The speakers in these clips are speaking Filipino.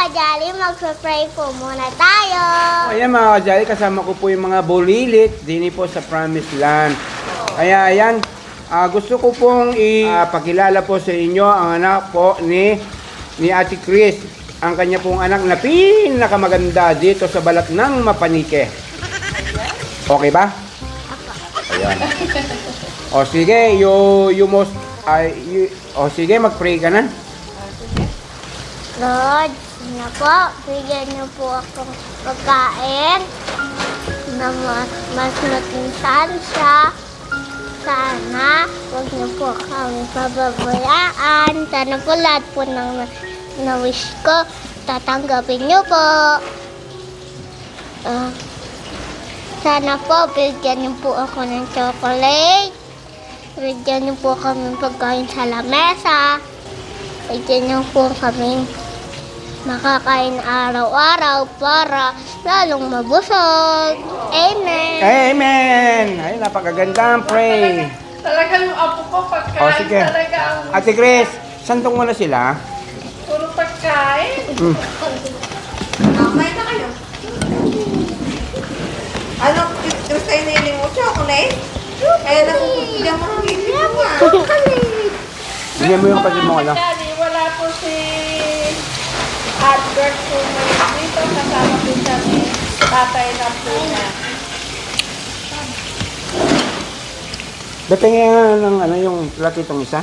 kajali, mag-pray po muna tayo. Ayan mga kajali, kasama ko po yung mga bulilit dini po sa Promised Land. Kaya ayan, ah, gusto ko pong ipakilala po sa inyo ang anak po ni, ni Ate Chris. Ang kanya pong anak na pinakamaganda dito sa balat ng Mapanike. Okay ba? Ayan. O sige, you, you most, ay, you, o sige, mag-pray ka na. Lord, na po, bigyan niyo po akong pagkain na mas, mas matinsyansya. Sana, huwag niyo po kami pababayaan. Sana po lahat po ng na-wish ko, tatanggapin niyo po. Ah, sana po, bigyan niyo po ako ng chocolate. Bigyan niyo po kami pagkain sa lamesa. Bigyan niyo po kami makakain araw-araw para lalong mabusog. Amen. Amen! Ay, napakaganda ang pray. Talaga yung apo ko pagkain O, sige. talaga ang Ate Chris, santong mo na sila. puro pagkain. Mm. Kumain na kayo. Ano, yung sa iniling mo, chocolate? Kaya nakukubigyan mo ng bibig mo ah. Bigyan mo yung kapatid mo, ano? Daddy, wala po si Albert po ngayon dito. Kasama po siya ni tatay na po niya. Dati nga ng ano yung platitong isa.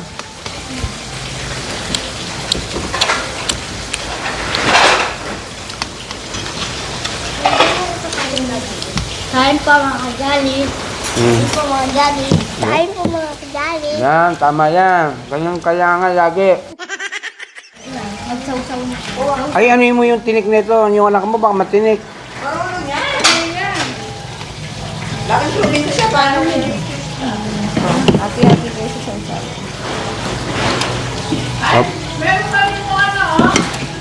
Kain po mga kajali. Mm. Kain po mga kajali. Kain po mga kajali. Yan, tama yan. Ganyan kaya nga lagi. Ay, ano mo yung tinik nito? Yung anak mo baka matinik. Marunong yan. Laking probinsya siya, paano mo Hati-hati kayo sa sansa. Ay, meron pa rin mo ano, oh.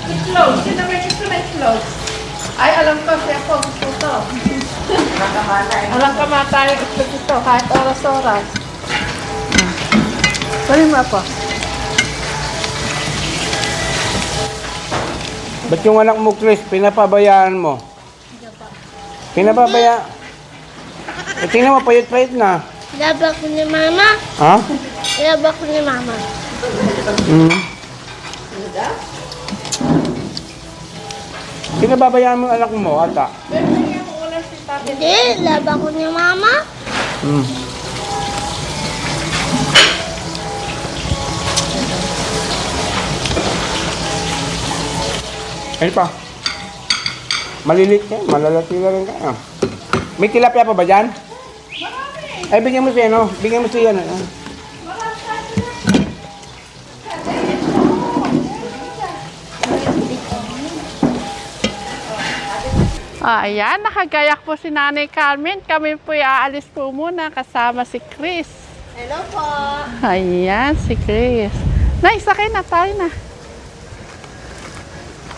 Itlog. Sino may gusto na itlog? Ay, alam ko, siya po gusto to. Alam ka mata yung itlog ito, kahit oras-oras. Sorry mo po. Ba't yung anak mo, Chris, pinapabayaan mo? Pinapabaya... Eh, tingnan mo, payat-payat na. Laba ko ni mama. Ha? Laba ko ni mama. Mm. Pinababayaan mo yung anak mo, ata. Hindi, laba ko ni mama. Mm. Ayun pa. Malilit ka, malalatila rin ka. Ah. May tilapia pa ba dyan? Ay, bigyan mo siya, no? Bigyan mo siya? Ah, ayan, nakagayak po si Nanay Carmen. Kami po aalis po muna kasama si Chris. Hello po. Ayan, si Chris. Nay, sakay na tayo na.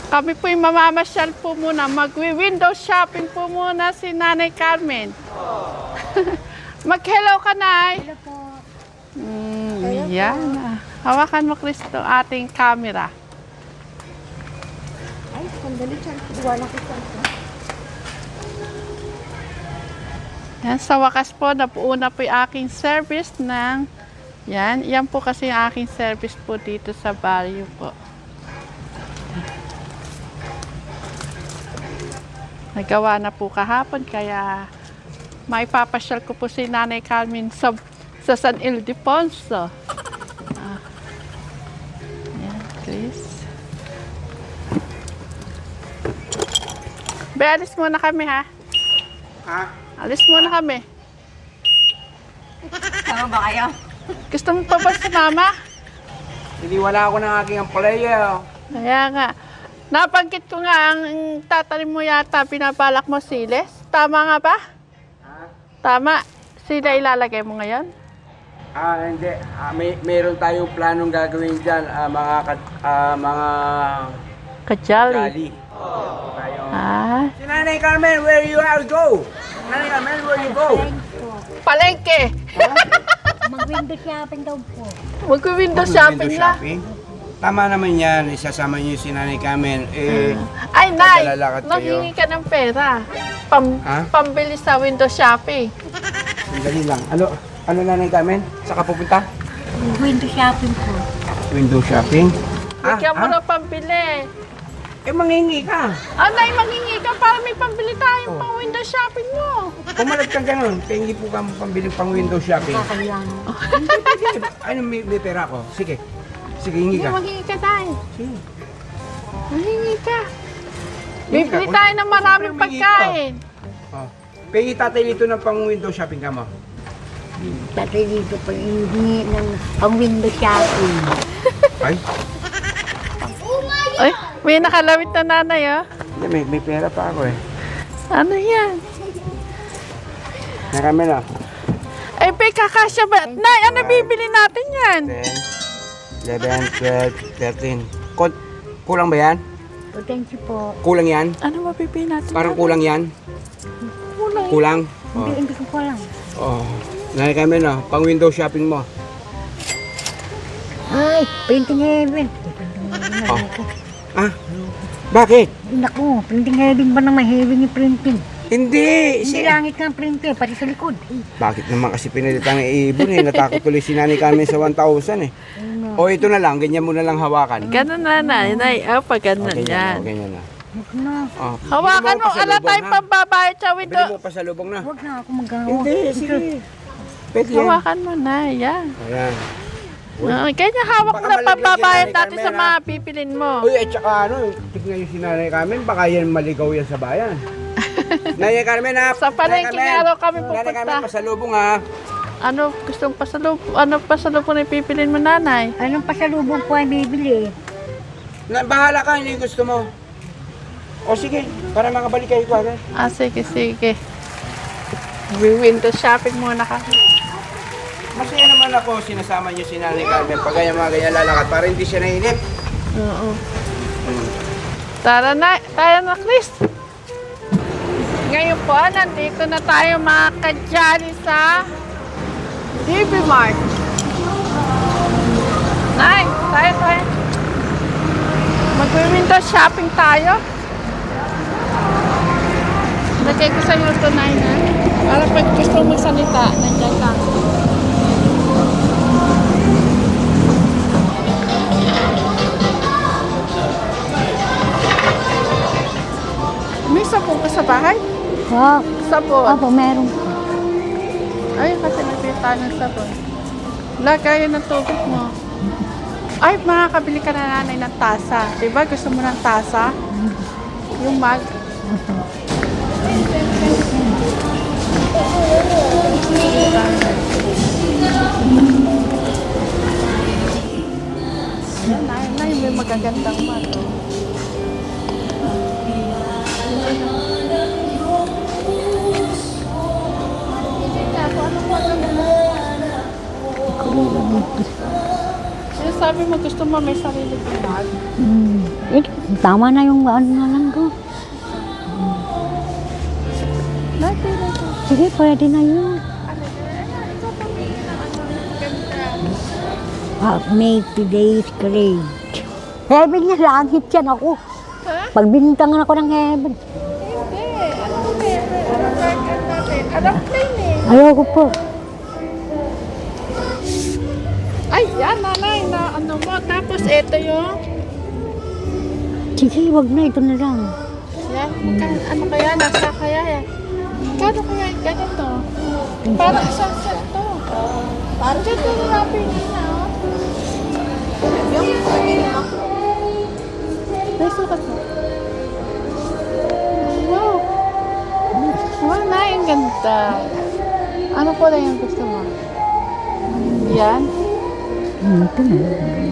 Kami po yung mamamasyal po muna. Magwi-window shopping po muna si Nanay Carmen. Mag-hello ka, Nay. Hello po. Mm, yan. ah. Hawakan mo, Chris, itong ating camera. Ay, sandali. Wala ko. Yan, sa wakas po, napuo na po yung aking service ng, yan, yan po kasi yung aking service po dito sa barrio po. Nagawa na po kahapon, kaya maipapasyal ko po si Nanay Carmen sa, sa San Ildefonso. Ah. Yan, Chris. Be, alis muna kami ha. Ha? Alis muna kami. Sama ba kayo? Gusto mo pa ba sa mama? Hindi wala ako ng aking player. Kaya nga. Napanggit ko nga ang tatanim mo yata, pinabalak mo siles. Tama nga ba? Ha? Tama. Sila ilalagay mo ngayon? Ah, hindi. Ah, may meron tayong planong gagawin diyan, ah, mga kat- ah, mga Kajali. jali. Tayo. Ah, Si Nanay Carmen, where you are go? Nanay Carmen, where you go? palengke. Mag-window shopping daw po. Mag-window shopping na. Tama naman yan. Isasama niyo si Nanay Carmen. Eh, Ay, Nay, kayo. maghingi ka ng pera. Pam, Ha? Pambili sa window shopping. Dali lang. Ano, ano Nanay Carmen? Saka pupunta? Window shopping po. Window shopping. Bigyan mo ah, na pambili. Eh, manghingi ka. Ah, Nay, maghingi ka para may pambili tayong Oh. pang window shopping mo. Pumalag ka ganun. Pahingi po ka mo pambili pang window shopping. Kakayang. ano, may, may pera ko. Sige. Sige, hingi Hindi, ka. maghingi ka tayo. Sige. Maghingi ka. Hingi ka. Bibili tayo ng maraming pagkain. Oh. Pahingi tatay dito ng pang window shopping ka mo. Tatay dito pa hindi ng pang window shopping. Ay, Ay, may nakalawit na nanay, oh. hindi, may, may pera pa ako eh. Ano yan? Nakami na. Ay, pe, kakasya ba? Nay, ano bibili natin yan? 10, 11, 12, 13. Kon kulang ba yan? O, thank you po. Kulang yan? Ano mabibili natin? Parang kulang yan? Kulay. Kulang? Hindi, hindi ko pa lang. Oh. oh. Nakay kami na, pang window shopping mo. Ay, printing heaven. Oh. Ah, bakit? Naku, printing heaven ba naman heaven yung printing? Hindi! Hindi Si... langit ng printing, pati sa likod. Eh, Bakit naman kasi pinalitan ng ibon eh? Natakot tuloy si Nanay Carmen sa 1,000 eh. O ito na lang, ganyan mo na lang hawakan. Ganun na, nay. Nay, oh, pag O, ganun ganyan yan. na, o, ganyan na. Huwag na. Oh. Hawakan mo, ala ha? pambabayad sa Bili window. mo pa sa lubong na. Huwag na ako magawa. Hindi, sige. Pwede yan. Hawakan mo na, yan. Ayan. Uh, kanya hawak Baka na malaglag yan, natin sa mga pipilin mo. Uy, at saka ano, tignan yung sinanay Carmen, baka yan maligaw yan sa bayan. Nanay Carmen ha? Sa palengke Nanay Carmen. nga raw kami Nanay pupunta. Carmen, pasalubong ha. Ano, gustong pasalub, ano pasalubong na pipilin mo, nanay? Anong pasalubong po ang bibili? Na, bahala ka, hindi gusto mo. O sige, para makabalik kayo agad. Ah, sige, sige. Window shopping muna kami. Masaya naman ako, sinasama niyo si Nanay Carmen pag ganyan mga ganyan lalakad para hindi siya nainip. Oo. Tara na, tayo na, Chris. Ngayon po, nandito na tayo mga kadyali sa DB Mart. Nay, tayo, tayo. Mag-window shopping tayo. Lagay ko sa iyo ito, Nay, na. Para pag gusto mo magsalita, nandiyan lang. May sabon ka sa bahay? Oh, Sabon. opo, meron. Ay, kasi nagbili tayo ng sabon. Lagayan ng tubig mo. Ay, makakabili ka na nanay ng tasa. Diba? Gusto mo ng tasa? Yung mug. Yan, nay, nay, may magagandang mug. Sinasabi mo gusto mo may sarili kang mug. Hmm. Eh, tama na yung ano na lang ko. Na to. Sige, pwede na yun. What made today's great? Heaven niya, langit yan ako. Ha? Pagbintangan ako ng heaven. Hindi. Ano meron? Ano burger natin? Aeroplane eh. Ayoko po. Ay, yan nanay na ano mo. Tapos ito yung... Sige, wag na, ito na lang. Yan. Magka, ano kaya? Nasa kaya yan? Kano kaya ganito? Parang isang set to. Parang dyan yung wrapping niya. oh. May sukat mo. Wow. Wow, na yung ganda. Ano lang yung gusto mo? Yan. Hmm, ito na.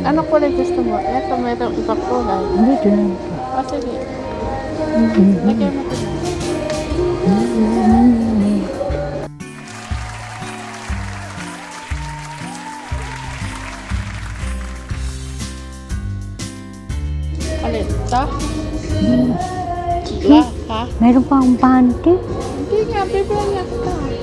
Ano kulay gusto mo? Ito, mayroong ibang kulay. Hindi, ito na. O, sige. Lagyan mo ito. Ito? La, ha? Meron pa akong panty. Hindi nga, bibili niya kita.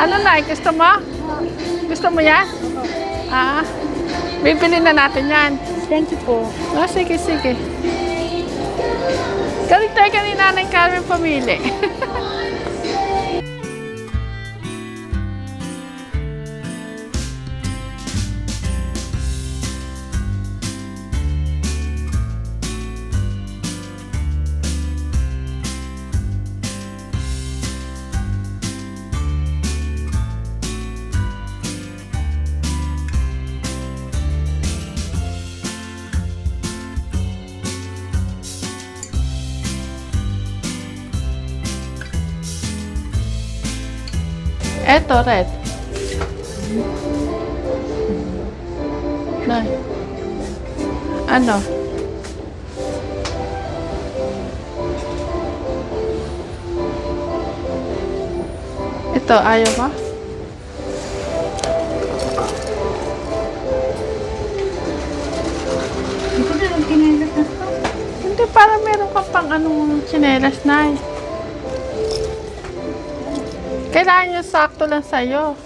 Ano na, gusto mo? Gusto mo yan? Ah, bibili na natin yan. Thank you po. Oh, sige, sige. Galing tayo kanina ng Carmen pamili. Eto, red. Nay. Ano? Ito, ayaw na na to. Hindi, para meron ka pang anong chinelas, Nay. Kailangan yung sakto lang sa'yo.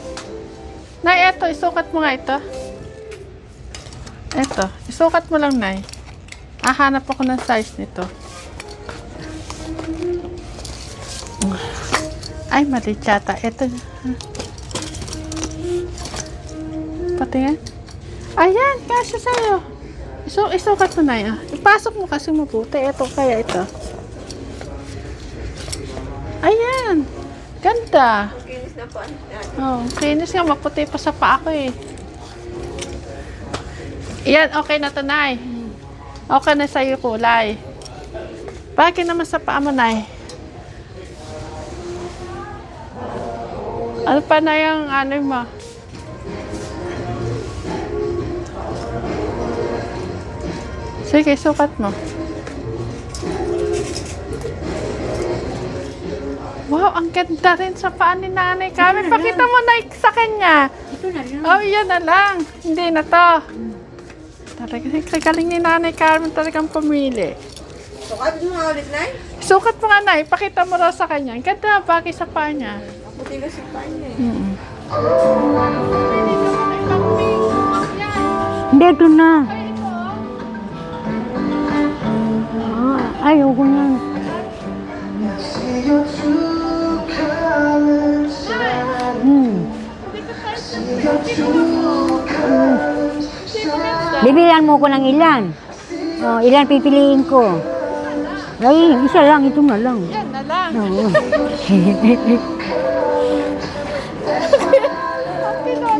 Nay, eto, isukat mo nga ito. Eto, isukat mo lang, Nay. Hahanap ako ng size nito. Ay, mali yata. Ito. Patingin. Ayan, kasya sa'yo. Isu isukat mo na yan. Ipasok mo kasi mabuti. Ito, kaya ito. Ayan. Ganda. Kinis na po. Oh, kinis nga. Maputi pa sa paa ko eh. Yan, okay na to, Nay. Okay na sa'yo kulay. Bakit naman sa paa mo, Nay? Ano pa na yung ano mo? Sige, sukat mo. Wow, ang ganda rin sa paa ni nanay kami. Pakita mo na sa kanya. Ito na lang. Oh, yan na lang. Hindi na to. Talaga, kagaling ni Nanay Carmen talagang pumili. Sukat mo nga ulit, Nay. Sukat mo nga na, ipakita mo raw sa kanya. Ang ganda, bagay sa paa niya. Ako tila si Panya eh. Mm Hindi, ito na. Ah, ayaw ko na. Bibilan mo ko ng ilan. Oh, ilan pipiliin ko. Ay, isa lang, ito na lang. Yan na lang. Oo.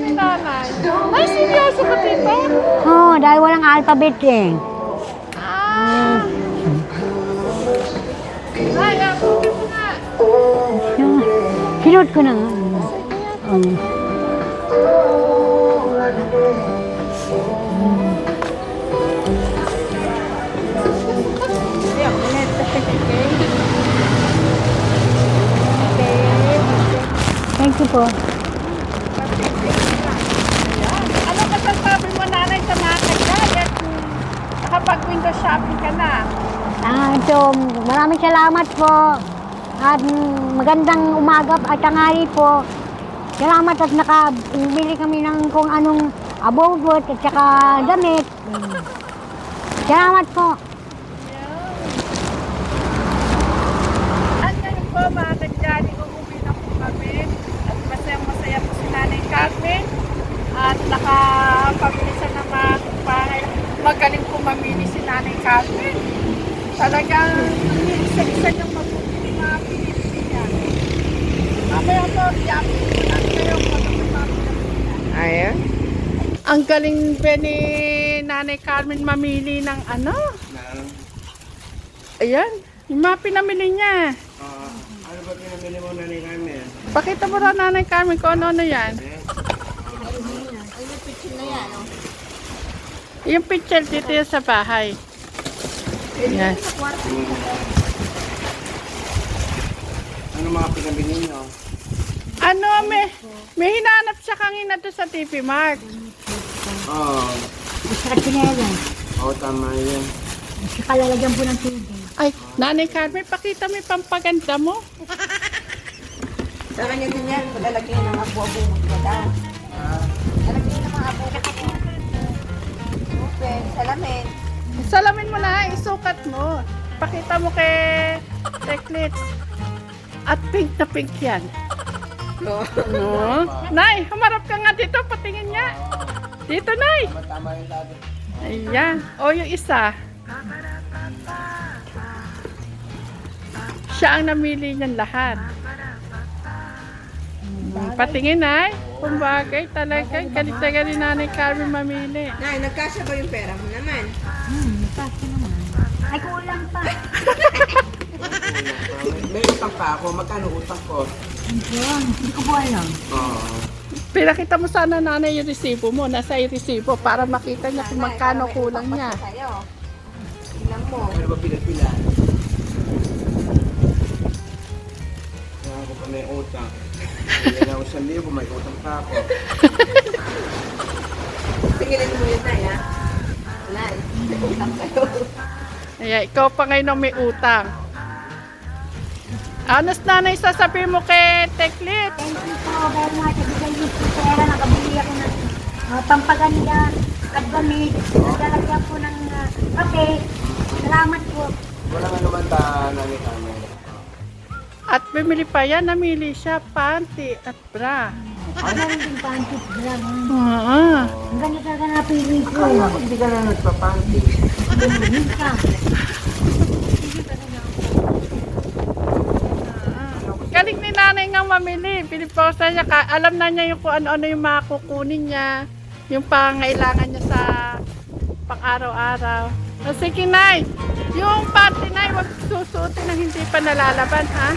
Ni Nanay. Ay, seryoso ka dito? Oo, dahil walang alphabet eh. Ah. Ay, abutin mo nga. Sinot ko na nga. Um, you po. Ano masasabi mo, Nanay, sa mga kagayat? Nakapag-window shopping ka na. Ah, ito, maraming salamat po. At magandang umaga at tanghali po. Salamat at nakabili kami ng kung anong abogot at saka damit. Salamat po. At ngayon po mga kadyali, uuwi na po kami. At masayang masaya po Nanay Carmen. At nakapabili siya ng mga bahay. Magaling po mamili si Nanay Carmen. Talagang isa-isa niyang mabuti mga pinili niya. Mamaya po, po natin kayo kung ano. Ayan. Ang galing ba ni Nanay Carmen mamili ng ano? Ayan, yung mga pinamili niya. Ah, ano ba pinamili mo na ni Carmen? Pakita mo raw Nanay Carmen kung ano-ano yan. Yung picture dito yan sa bahay. Yes. Ano mga pinamili nyo? Ano, may, may hinanap siya kanina doon sa TV Mart. Oh, At sinela. oh tama yan. Saka lalagyan po ng tubig. Ay, Nanay Carmen, pakita mo yung pampaganda mo. Sa kanya din yan, malalagyan ng abo-abo mga abo-abo. Open, salamin. Salamin mo na, isukat mo. Pakita mo kay Teklits. At pink na pink yan. No. No? Nay, humarap ka nga dito, patingin niya. Dito, Nay. Tama yung dati. Ayan. O, yung isa. Siya ang namili niyan lahat. Hmm, Patingin, Nay. Kumbagay talaga. Galit na galit nanay Carmen mamili. Nay, nagkasya ba yung pera mo naman? Ay, kulang pa. May utang pa ako. Magkano utang ko? Hindi ko po alam. Oo. Pinakita mo sana nanay yung resibo mo. Nasa yung resibo para makita niya kung magkano kulang niya. Tingnan mo. Ano ba pinagpila? Na sa libo, may utang pa ako. Tingnan mo yun, Nay, ha? Wala, eh. May utang kayo. Ayan, ikaw pa ngayon ang may utang. Anas nanay sasabihin mo kay Teklit. Thank you po very much. Ibigay niyo po pera. Nakabili ako ng uh, pampaganda at gamit. Naglalagyan po ng uh, kape. Salamat po. Wala nga naman ta nani kami. At bumili pa yan, namili siya, panty at bra. Na rin din pantit lang. Oo. Ang ganito talaga napili ko. Hindi ka na nagpapanti. Minta. Galing ni nanay nga mamili. Piniposa niya, ka, alam na niya yung kung ano-ano yung mga kukunin niya. Yung pangailangan niya sa pang-araw-araw. O sige, Nay. Yung panty, Nay, huwag susuotin na hindi pa nalalaban, ha?